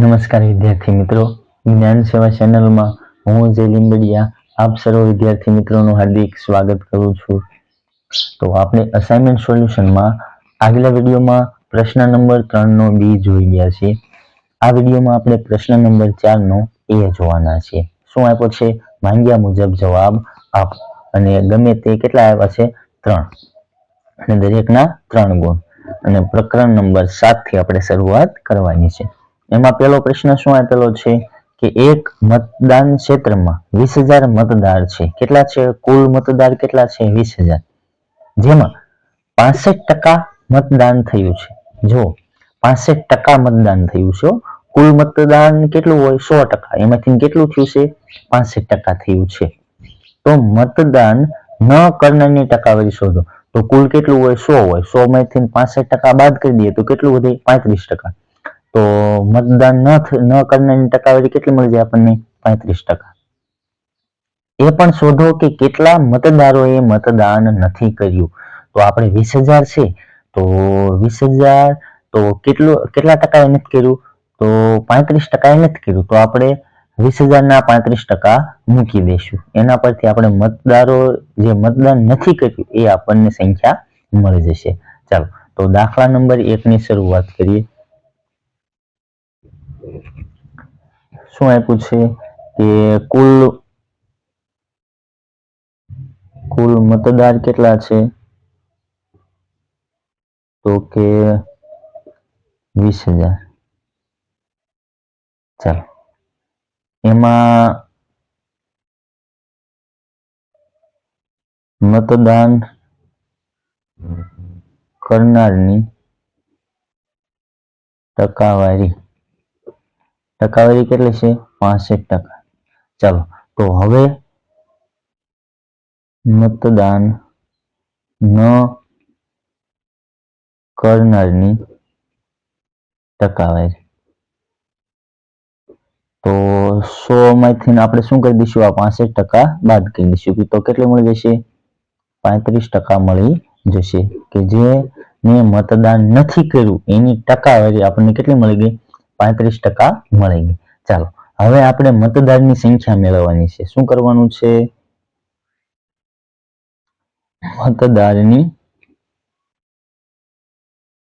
નમસ્કાર વિદ્યાર્થી મિત્રો. જ્ઞાન સેવા ચેનલમાં હું જે લીંબડિયા, આપ સર્વ વિદ્યાર્થી મિત્રોનું હાર્દિક સ્વાગત કરું છું. તો આપણે અસાઇનમેન્ટ સોલ્યુશનમાં આગલા વિડીયોમાં પ્રશ્ન નંબર ત્રણનો બી જોઈ ગયા છીએ. આ વિડીયોમાં આપણે પ્રશ્ન નંબર ચારનો એ જોવાના છીએ શું આપ્યો છે? માંગ્યા મુજબ જવાબ આપો. અને ગમે તે કેટલા આવ્યા છે? ત્રણ. અને દરેકના ત્રણ ગુણ. અને પ્રકરણ નંબર સાતથી આપણે શરૂઆત કરવાની છે. એમાં પહેલો પ્રશ્ન શું આપેલો છે કે એક મતદાન ક્ષેત્રમાં વીસ હજાર મતદાર છે. કેટલા છે? કુલ મતદાર કેટલા છે? વીસ હજાર. જેમાં પાસઠ ટકા મતદાન થયું છે. જો પાસઠ ટકા મતદાન થયું છે કુલ મતદાન કેટલું હોય? સો ટકા. એમાંથી કેટલું થયું છે? પાસઠ ટકા થયું છે. તો મતદાન ન કરનારની ટકાવારી શોધો. તો કુલ કેટલું હોય? સો હોય. સો માંથી પાસઠ ટકા બાદ કરી દઈએ તો કેટલું વધે? પાંત્રીસ ટકા. તો મતદાન ન ન કરનારની ટકાવારી કેટલી મળી જાય આપણને? પાંત્રીસ ટકા. એ પણ શોધો કે કેટલા મતદારોએ મતદાન નથી કર્યું. તો આપણે વીસ હજાર છે. તો વીસ હજાર, તો કેટલું, કેટલા ટકાએ નથી કર્યું? તો પાંત્રીસ ટકાએ નથી કર્યું. તો આપણે વીસ હજારના પાંત્રીસ ટકા મૂકી દઈશું. એના પરથી આપણે મતદારો જે મતદાન નથી કર્યું એ આપણને સંખ્યા મળી જશે. ચાલો, તો દાખલા નંબર એકની શરૂઆત કરીએ. શું આપ્યું છે કે કુલ કુલ મતદાર કેટલા છે? તો કે વીસ હજાર. ચાલો. એમાં મતદાન કરનારની ટકાવારી ટકાવારી કેટલી છે? પાસઠ ટકા. ચાલો, તો હવે મતદાન ન કરનારની ટકાવારી. તો સો માંથી આપણે શું કરી દઈશું? આ પાસઠ ટકા બાદ કરી દઈશું. તો કેટલી મળી જશે? પાંત્રીસ ટકા મળી જશે. કે જે મેં મતદાન નથી કર્યું, એની ટકાવારી આપણને કેટલી મળી ગઈ? પાંત્રીસ ટકા મળી ગઈ. ચાલો, હવે આપણે મતદારની સંખ્યા મેળવવાની છે. શું કરવાનું છે? મતદારની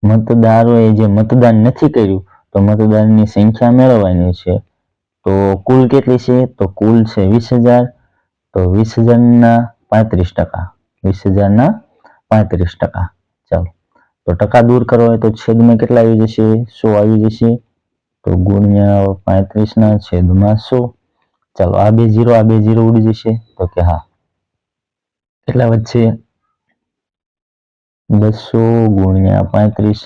મતદારોએ જે મતદાન નથી કર્યું, તો મતદારની સંખ્યા મેળવવાની છે. તો કુલ કેટલી છે? તો કુલ છે વીસ હજાર. તો વીસ હજારના પાંત્રીસ ટકા. વીસ હજારના પાંત્રીસ ટકા. ચાલો, તો ટકા દૂર કરવા હોય તો છેદમાં કેટલા આવી જશે? સો આવી જશે. તો ગુણ્યા પાંત્રીસ ના છેદમાં સો ચાલો આ બે જીરો આ બે જીરો ઉડી જશે. તો કે હા. કેટલા વચ્ચે બસો ગુણ્યા પાંત્રીસ.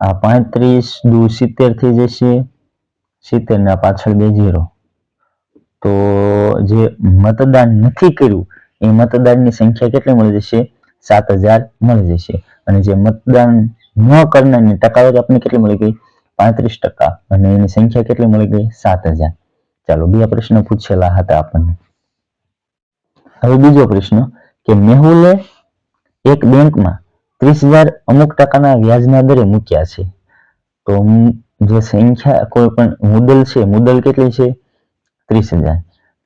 આ પાંત્રીસ દુ સિત્તેર થઈ જશે. સિત્તેર ના પાછળ બે જીરો તો જે મતદાન નથી કર્યું, એ મતદાનની સંખ્યા કેટલી મળી જશે? સાત હજાર મળી જશે. અને જે મતદાન ન કરનારની ટકાવારી આપણને કેટલી મળી ગઈ? પાંત્રીસ ટકા અને એની સંખ્યા કેટલી મળી ગઈ? સાત હજાર. ચાલો બે પ્રશ્ન પૂછેલા હતા આપણને. હવે બીજો પ્રશ્ન કે મેહુલે એક બેંકમાં ત્રીસ હજાર અમુક ટકાના વ્યાજના દરે મૂક્યા છે. તો જે સંખ્યા કોઈ પણ મુદલ છે, મુદલ કેટલી છે? ત્રીસ હજાર.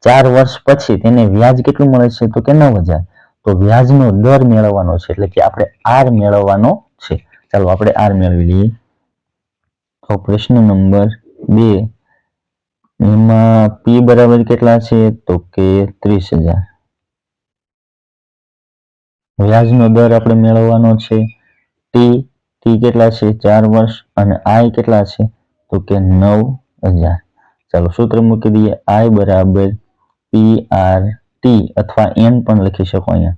ચાર વર્ષ પછી તેને વ્યાજ કેટલું મળે છે? તો કે નવ હજાર. તો વ્યાજનો દર મેળવવાનો છે, એટલે કે આપણે આર મેળવવાનો છે. ચાલો, આપણે આર મેળવી લઈએ. પ્રશ્ન નંબર બે. એમાં પી બરાબર કેટલા છે? તો કે ત્રીસ હજાર. વ્યાજનો દર આપણે મેળવવાનો છે. ટી ટી કેટલા છે? ચાર વર્ષ. અને આઈ કેટલા છે? તો કે નવ હજાર. ચાલો સૂત્ર મૂકી દઈએ. આઈ બરાબર પી આર ટી અથવા એન પણ લખી શકો અહીંયા.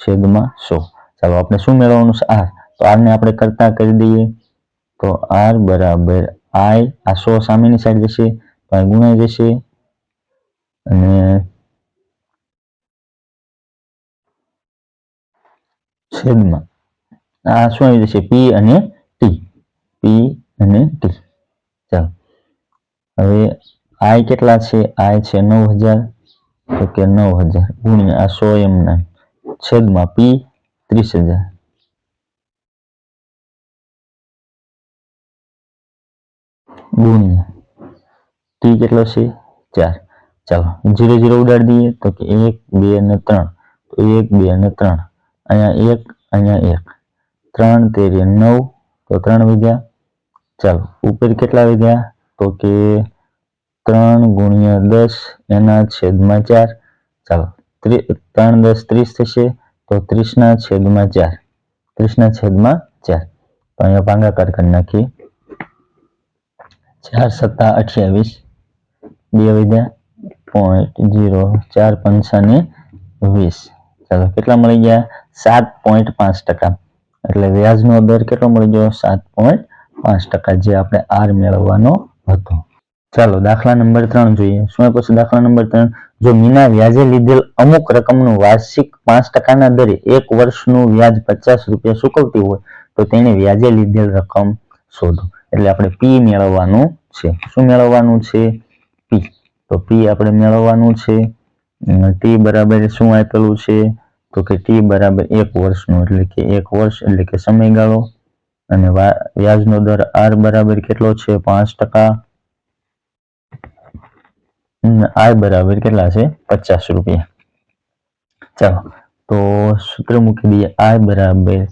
છેદમાં સો. ચાલો આપણે શું મેળવવાનું છે? આર તો આરને આપણે કરતા કરી દઈએ. તો આર બરાબર આઈ, આ સો સામેની સાઈડ જશે, તો ગુણાઈ જશે. અને છેદમાં. આ શું આવી જશે? પી અને ટી. પી અને ટી. ચાલો. હવે આઈ કેટલા છે? આઈ છે નવ હજાર. તો કે નવ હજાર. ગુણ્યા આ સો એમના. છેદમાં પી, ત્રીસ હજાર. ગુણ્યા ટી કેટલો છે ચાર. ચાલો, જીરો જીરો ઉડાડી દઈએ તો કે એક, બે અને ત્રણ. તો એક, બે અને ત્રણ. અહીંયા એક અહીંયા એક. ત્રણ તેરી નવ, તો ત્રણ વધ્યા ચાલો, ઉપર કેટલા વધ્યા તો કે ત્રણ ગુણ્યા દસ, એના છેદમાં ચાર. ચાલો, ત્રી, ત્રણ દસ ત્રીસ થશે, તો ત્રીસના છેદમાં ચાર. ત્રીસના છેદમાં ચાર. તો અહીંયા ભાગાકાર કરી નાખીએ. ચાર સત્તા અઠ્યાવીસ, બે વધ્યા પોઈન્ટ ઝીરો ચાર પંચાને વીસ. ચાલો, કેટલા મળી ગયા? સાત પોઈન્ટ પાંચ ટકા. એટલે વ્યાજનો દર કેટલો મળી ગયો? સાત પોઈન્ટ પાંચ ટકા, જે આપણે આર મેળવવાનો હતો. ચાલો, દાખલા નંબર ત્રણ જોઈએ. શું આપ્યું છે દાખલા નંબર ત્રણ? જો મીના વ્યાજે લીધેલ અમુક રકમનું વાર્ષિક પાંચ ટકાના દરે એક વર્ષનું વ્યાજ પચાસ રૂપિયા ચૂકવતી હોય, તો તેણે વ્યાજે લીધેલ રકમ શોધો. એટલે આપણે પી મેળવવાનું છે. શું મેળવવાનું છે? પી તો પી આપણે મેળવવાનું છે. ટી બરાબર શું આપેલું છે? તો કે ટી બરાબર એક વર્ષનું, એટલે કે એક વર્ષ, એટલે કે સમયગાળો. અને વ્યાજનો દર આર બરાબર કેટલો છે? પાંચ ટકા. આર બરાબર કેટલા છે? પચાસ રૂપિયા. ચાલો, તો સૂત્ર મૂકી દઈએ. આર બરાબર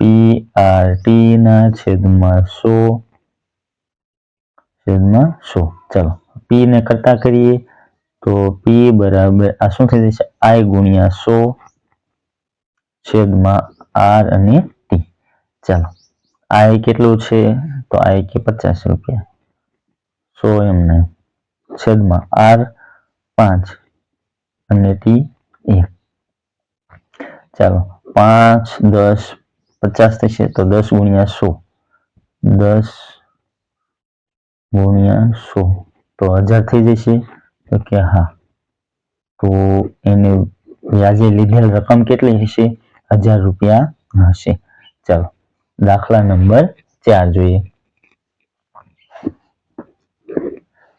પી આર ટી ના છેદમાં સો છેદમાં સો. ચાલો, પી ને કરતા કરીએ તો પી બરાબર, આ શું થઈ જશે? આઈ ગુણ્યા સો છેદમાં આર અને ટી. ચાલો, આઈ કેટલું છે? તો આઈ કે પચાસ રૂપિયા. સો એમને છેદમાં આર પાંચ અને ટી એક. ચાલો, પાંચ દસ પચાસ થશે તો દસ ગુણ્યા સો. દસ ગુણ્યા સો તો હજાર થઈ જશે? તો કે હા. તો એને વ્યાજે લીધેલ રકમ કેટલી હશે? હજાર રૂપિયા હશે. ચાલો, દાખલા નંબર ચાર જોઈએ.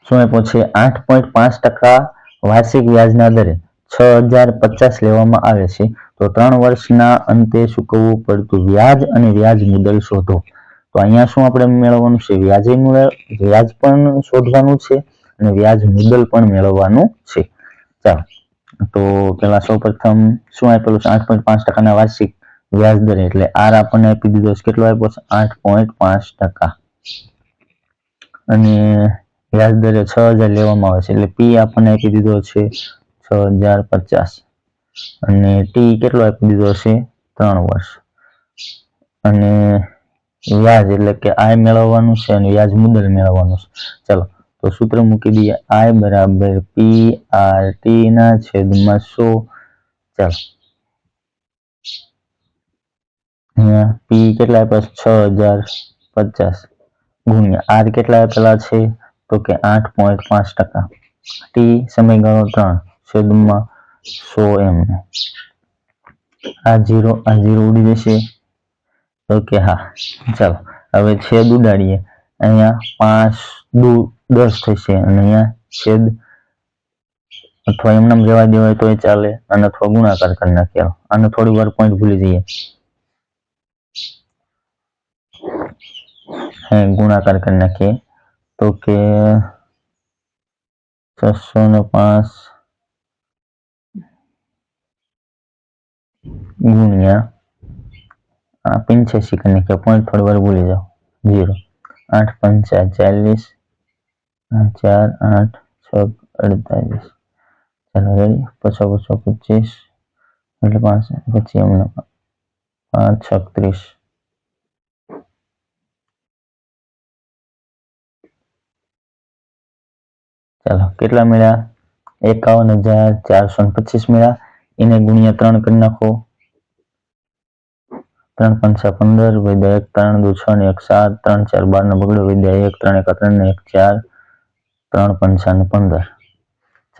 શું આપ્યું છે આઠ પોઈન્ટ પાંચ ટકા વાર્ષિક વ્યાજના દરે છ હજાર પચાસ લેવામાં આવે છે. તો ત્રણ વર્ષના અંતે ચૂકવવું પડતું વ્યાજ અને વ્યાજ મુદ્દલ શોધો. તો અહીંયા શું આપણે મેળવવાનું છે? વ્યાજે વ્યાજ પણ શોધવાનું છે અને વ્યાજ મુદ્દલ પણ મેળવવાનું છે. ચાલો. તો પેલા સૌ પ્રથમ શું આપેલું છે? આઠ પોઈન્ટ પાંચ ટકાના વાર્ષિક વ્યાજ દર એટલે આર આપણને આપી દીધો છે. કેટલો આપ્યો છે? આઠ પોઈન્ટ પાંચ ટકા. અને વ્યાજ દરે છ હજાર લેવામાં આવે છે. એટલે પી આપણને આપી દીધો છે છ હજાર પચાસ. અને ટી કેટલો આપી દીધો છે? ત્રણ વર્ષ. અને વ્યાજ એટલે કે આય મેળવવાનું છે અને વ્યાજ મુદ્દલ મેળવવાનું છે. ચલો, તો સૂત્ર મૂકી દઈએ. આય બરાબર પી આર ટી ના છેદમાં સો. ચાલો. પી કેટલા છે? હજાર પચાસ. ગુણ્યા આર કેટલા આપેલા છે? તો કે આઠ પોઈન્ટ પાંચ ટકા. ટી સમયગાળો ત્રણ છેદમાં સો એમ. આ જીરો આ જીરો ઉડી જશે. તો હા, ચાલો. હવે છેદ ઉડાડીએ. અહીંયા પાંચ દુ, દસ થશે અને અહીંયા છેદ અથવા એમને જવા દેવાય એ ચાલે અને અથવા ગુણાકાર કરી નાખીએ. આને થોડી વાર પોઈન્ટ ભૂલી જઈએ. હે, ગુણાકાર કરી નાખીએ. તો કે છસો ને પાંચ ગુણ્યા પંચ્યાસી નાખીએ પોઈન્ટ થોડી વાર ભૂલી જાઓ. ઝીરો આઠ, પંચા, ચાલીસ. આ ચાર, આઠ, છ, અડતાલીસ. ચાલો રેડી પછો પછો, પચીસ. એટલે પાંચ, પછી અમને પાંચ, છત્રીસ. ચાલો, કેટલા મળ્યા? એકાવન હજાર ચારસો ને પચીસ મળ્યા. એને ગુણ્યા ત્રણ કરી નાખો. ત્રણ પંચા પંદર વૈદ્યા એક, ત્રણ દુ છ ને એક સાત, ત્રણ ચાર બાર ને બગડો વૈદ્યા એક, ત્રણ એક ત્રણ ને એક ચાર, ત્રણ પંચા ને પંદર.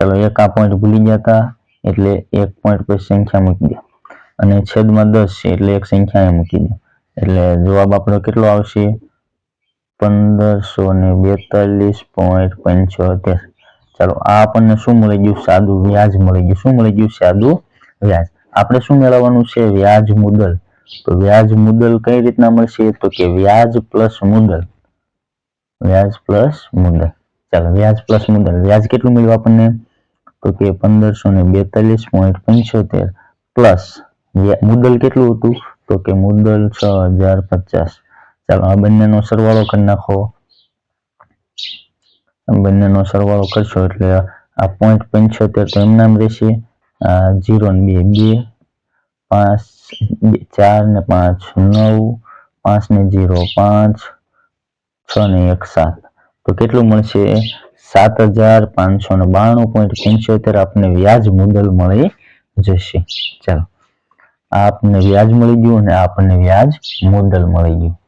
ચાલો, એક આ પોઈન્ટ ભૂલી ગયા હતા, એટલે એક પોઈન્ટ પછી સંખ્યા મૂકી દે. અને છેદમાં દસ છે, એટલે એક સંખ્યા અહીં મૂકી દે. એટલે જવાબ આપણો કેટલો આવશે? પંદરસો ને બેતાલીસ પોઈન્ટ પંચોતેર. ચાલો, આ આપણને શું મળી ગયું? સાદું વ્યાજ મળી ગયું. શું મળી ગયું? સાદું વ્યાજ. આપણે શું મેળવવાનું છે? વ્યાજ મુદ્દલ તો વ્યાજ મુદ્દલ કઈ રીતના મળશે? તો કે વ્યાજ પ્લસ મુદ્દલ વ્યાજ પ્લસ મુદ્દલ ચાલો, વ્યાજ પ્લસ મુદ્દલ વ્યાજ કેટલું મળ્યું આપણને? તો કે પંદરસો ને બેતાલીસ પોઈન્ટ પંચોતેર પ્લસ મુદ્દલ કેટલું હતું? તો કે મુદ્દલ છ હજાર પચાસ. ચાલો, આ બંનેનો સરવાળો કરી નાખો. બંનેનો સરવાળો કરશો એટલે આ પોઈન્ટ પંચોતેર તો એમનામ રહેશે. આ જીરો ને બે બે, પાંચ ચાર ને પાંચ, નવ, પાંચ ને જીરો, પાંચ, છ ને એક સાત. તો કેટલું મળશે? સાત હજાર પાંચસો ને બાણું પોઈન્ટ પંચોતેર આપને વ્યાજ મુદ્દલ મળી જશે. ચાલો. આપને વ્યાજ મળી ગયું અને આપણને વ્યાજ મુદ્દલ મળી ગયું.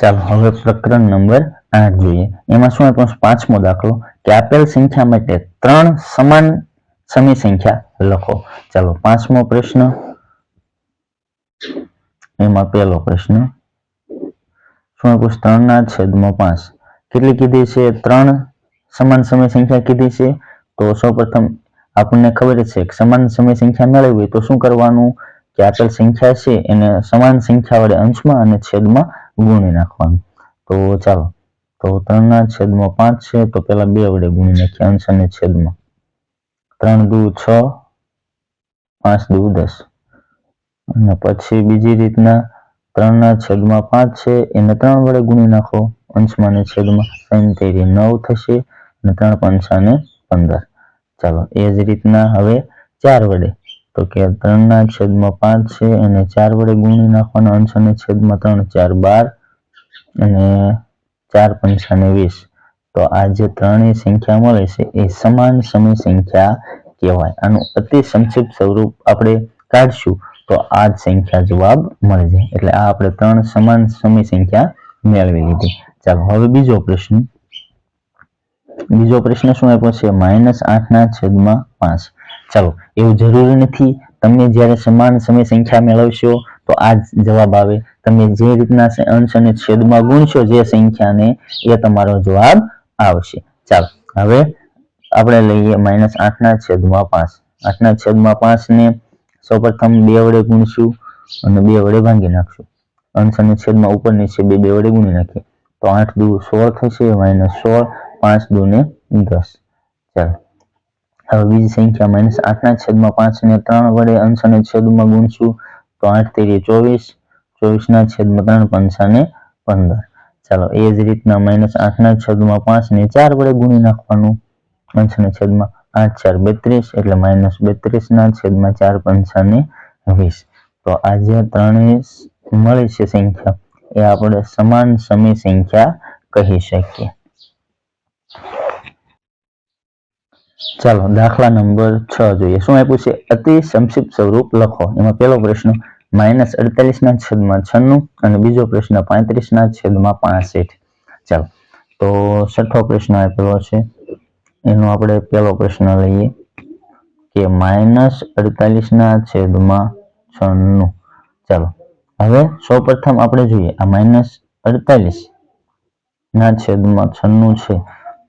ચાલો, હવે પ્રકરણ નંબર આઠ જોઈએ. એમાં શું આપ્યું? પાંચમો દાખલો. કે આપેલ સંખ્યા માટે ત્રણ સમાન સમી સંખ્યા લખો. ચાલો, પાંચમો પ્રશ્ન. એમાં પહેલો પ્રશ્ન. શું આપ્યું છે? ત્રણના છેદમાં પાંચ. કેટલી કીધી છે? ત્રણ સમાન સમય સંખ્યા કીધી છે? તો સૌપ્રથમ આપણને ખબર છે કે સમાન સમય સંખ્યા મેળવવી તો શું કરવાનું? કે આપેલ સંખ્યા છે એને સમાન સંખ્યા વડે અંશમાં અને છેદમાં ગુણી નાખવાનું. તો ચાલો તો ત્રણના છેદમાં પાંચ છે, તો પેલા બે વડે ગુણી નાખીએ અંશ અને છેદમાં. ત્રણ દુ છ, પાંચ દુ દસ. અને પછી બીજી રીતના ત્રણના છેદમાં પાંચ છે, એને ત્રણ વડે ગુણી નાખો અંશમાં અને છેદમાં ત્રણ તેરી નવ થશે, અને ત્રણ પંચાને પંદર. ચાલો, એ જ રીતના હવે ચાર વડે. તો કે ત્રણના છેદમાં પાંચ છે અને ચાર વડે ગુણી નાખવાનો અંશ અને છેદમાં ત્રણ, ચાર બાર. અને ચાર પંચાને વીસ. તો આ જે ત્રણેય સંખ્યા મળે છે, એ સમાન સમય સંખ્યા કહેવાય. આનું અતિ સંક્ષિપ્ત સ્વરૂપ આપણે કાઢશું, તો આ જ સંખ્યા જવાબ મળી જાય એટલે આ આપણે ત્રણ સમાન સમય સંખ્યા મેળવી લીધી. ચાલો, હવે બીજો પ્રશ્ન. બીજો પ્રશ્ન શું આપ્યો છે? માઇનસ આઠના છેદમાં પાંચ. ચાલો, એવું જરૂરી નથી. તમે જ્યારે સમાન સમય સંખ્યા મેળવશો, તો આ જવાબ આવે. તમે જે રીતના સ- અંશ અને છેદમાં ગુણશો જે સંખ્યાને, એ તમારો જવાબ આવશે. ચાલો, હવે આપણે લઈએ માઇનસ આઠના છેદમાં પાંચ. આઠના છેદમાં પાંચ ને સૌપ્રથમ બે વડે ગુણશું અને બે વડે ભાંગી નાખશું. અંશ અને છેદમાં ઉપર નીચે બે બે વડે ગુણી નાખીએ. તો આઠ દુ સોળ થશે માઇનસ સોળ, પાંચ દુ ને દસ. ચાલો, હવે બીજી સંખ્યા માઇનસ આઠના છેદમાં પાંચ ને ત્રણ વડે અંશ અને છેદમાં ગુણશું. તો આઠ તેરી ચોવીસ ચોવીસના છેદમાં ત્રણ પંચાને પંદર. ચાલો, એ જ રીતના માઇનસ આઠના છેદમાં પાંચ ને ચાર વડે ગુણી નાખવાનું. અંશ અને છેદમાં આઠ, ચાર બેત્રીસ એટલે માઇનસ બેત્રીસના છેદમાં ચાર પંચાને વીસ. તો આ ત્રણેય મળી છે સંખ્યા. એ આપણે સમાન સમય સંખ્યા કહી શકીએ. ચાલો, દાખલા નંબર છ જોઈએ. શું આપ્યું છે? અતિ સંક્ષિપ્ત સ્વરૂપ લખો. એમાં પહેલો પ્રશ્ન માઇનસ અડતાલીસ ના છેદમાં છન્નું અને બીજો પ્રશ્ન પાંત્રીસ ના છેદમાં પાસઠ. ચાલો, તો છઠ્ઠો પ્રશ્ન આપેલો છે. એનો આપણે પહેલો પ્રશ્ન લઈએ કે માઇનસ અડતાલીસ ના છેદમાં છન્નું. ચાલો, હવે સૌપ્રથમ આપણે જોઈએ, આ માઇનસ અડતાલીસ ના છેદમાં છન્નું છે.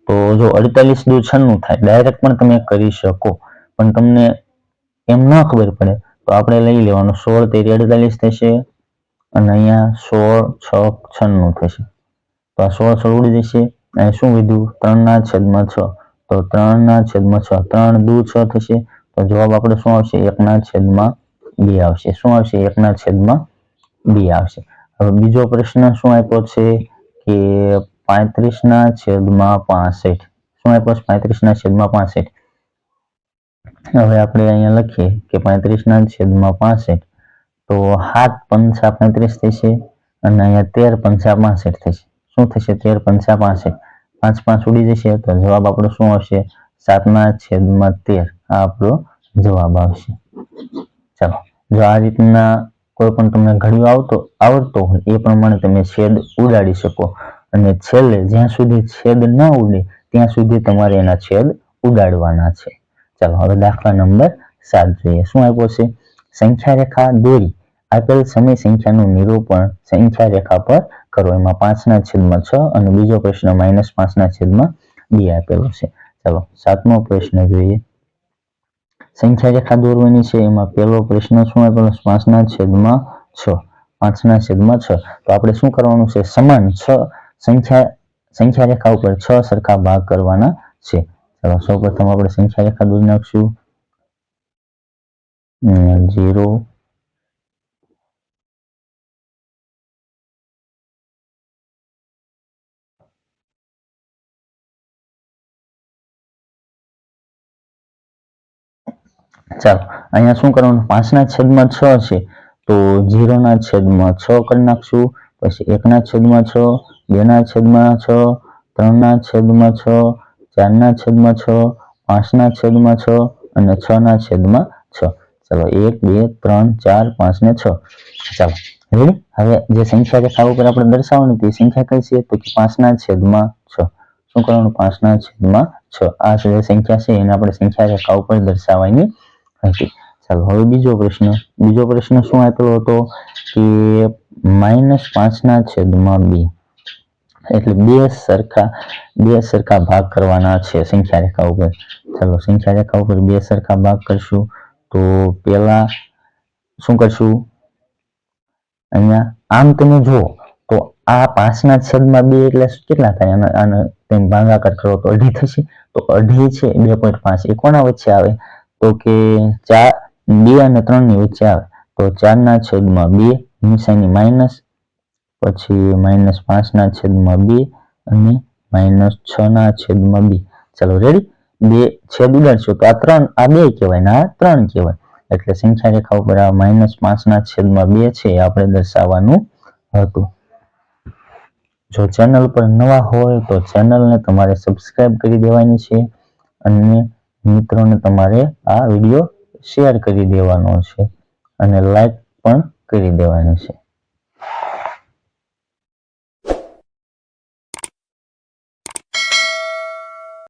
તો જો અડતાલીસ દુ છન્નું થાય, ડાયરેક્ટ પણ તમે કરી શકો, પણ તમને એમ ન ખબર પડે તો આપણે લઈ લેવાનું. સોળ તેરી અડતાલીસ થશે અને અહીંયા સોળ, છ, છન્નું થશે. તો આ સોળ સોળ ઉડી જશે. અને શું કીધું? ત્રણના છેદમાં છ. તો ત્રણના છેદમાં છ. ત્રણ દુ છ થશે. તો જવાબ આપણે શું આવશે? એકના છેદમાં બે આવશે. શું આવશે? એકના છેદમાં બે આવશે. હવે બીજો પ્રશ્ન શું આપ્યો છે કે પાંત્રીસ ના છેદમાં પાસઠ? શું આપ્યો છે? પાંત્રીસ ના છેદમાં પાસઠ? હવે આપણે અહીંયા લખીએ કે પાંત્રીસ ના છેદમાં પાસઠ, તો સાત પંચા પાંત્રીસ થશે અને અહીંયા તેર પંચા પાસઠ થશે. શું થશે? તેર પંચા પાસઠ. પાંચ પાંચ ઉડી જશે, તો જવાબ આપણો શું આવશે? સાતના છેદમાં તેર. આ આપણો જવાબ આવશે. ચાલો, જો આ રીતના કોઈ પણ તમને ઘડિયો આવતો, આવડતો હોય, એ પ્રમાણે તમે છેદ ઉડાડી શકો. અને છેલ્લે જ્યાં સુધી છેદ ન ઉડે, ત્યાં સુધી તમારે એના છેદ ઉડાડવાના છે. ચાલો, હવે દાખલા નંબર સાત જોઈએ. શું આપ્યો છે? સંખ્યા રેખા દોરી. આપેલ સમય સંખ્યાનું નિરૂપણ સંખ્યા રેખા પર કરો. એમાં પાંચના છેદમાં છ અને બીજો પ્રશ્ન માઇનસ પાંચના છેદમાં બે આપેલો છે. ચાલો, સાતમો પ્રશ્ન જોઈએ. સંખ્યા રેખા દોરવાની છે. એમાં પહેલો પ્રશ્ન શું આપેલો? પાંચના છેદમાં છ. પાંચના છેદમાં છ. તો આપણે શું કરવાનું છે? સમાન છ સંખ્યા સંખ્યા રેખા ઉપર છ સરખા ભાગ કરવાના છે. ચાલો સૌપ્રથમ આપણે સંખ્યા રેખા દૂર નાખશું. ઝીરો ચાલો, અહીંયા શું કરવાનું? પાંચના છેદમાં છ છે. તો જીરોના છેદમાં છ કરી નાખશું. પછી એકના છેદમાં છ, બેના છેદમાં છ, ત્રણના છેદમાં છ ચારના છેદમાં છ, પાંચના છેદમાં છ અને છ ના છેદમાં છ. ચાલો એક, બે, ત્રણ, ચાર પાંચ ને છ. ચાલો રેડી હવે જે સંખ્યા રેખા ઉપર આપણે દર્શાવવાની તે સંખ્યા કઈ છે? તો કે પાંચના છેદમાં છ. શું કરવાનું? પાંચના છેદમાં છ. આ જે સંખ્યા છે, એને આપણે સંખ્યા રેખા ઉપર દર્શાવવાની હતી. ચાલો, હવે બીજો પ્રશ્ન. બીજો પ્રશ્ન શું આપેલો હતો? કે માઇનસ પાંચના છેદમાં બે. એટલે બે સરખા બે સરખા ભાગ કરવાના છે સંખ્યા રેખા ઉપર. ચાલો, સંખ્યા રેખા ઉપર બે સરખા ભાગ કરશું, તો પેલા શું કરશું? અહીંયા આમ તમે જુઓ, તો આ પાંચના છેદમાં બે એટલે કેટલા થાય? અને આને ભાગાકાર કરો તો અઢી થશે. તો અઢી છે, બે પોઈન્ટ પાંચ. એ કોના વચ્ચે આવે? તો કે ચાર, બે અને ત્રણની વચ્ચે આવે. તો ચારના છેદમાં બે નિશાની માઇનસ પછી માઇનસ પાંચના છેદમાં બે અને માઇનસ છ ના છેદમાં બે. ચાલો રેડી બે છેદ ઉડાડશું. તો આ ત્રણ, આ બે કહેવાય ને આ ત્રણ કહેવાય. એટલે સંખ્યા રેખા ઉપર આ માઇનસ પાંચના છેદમાં બે છે એ આપણે દર્શાવવાનું હતું. જો ચેનલ પર નવા હોય તો ચેનલને તમારે સબસ્ક્રાઇબ કરી દેવાની છે અને મિત્રોને તમારે આ વીડિયો શેર કરી દેવાનો છે અને લાઈક પણ કરી દેવાની છે.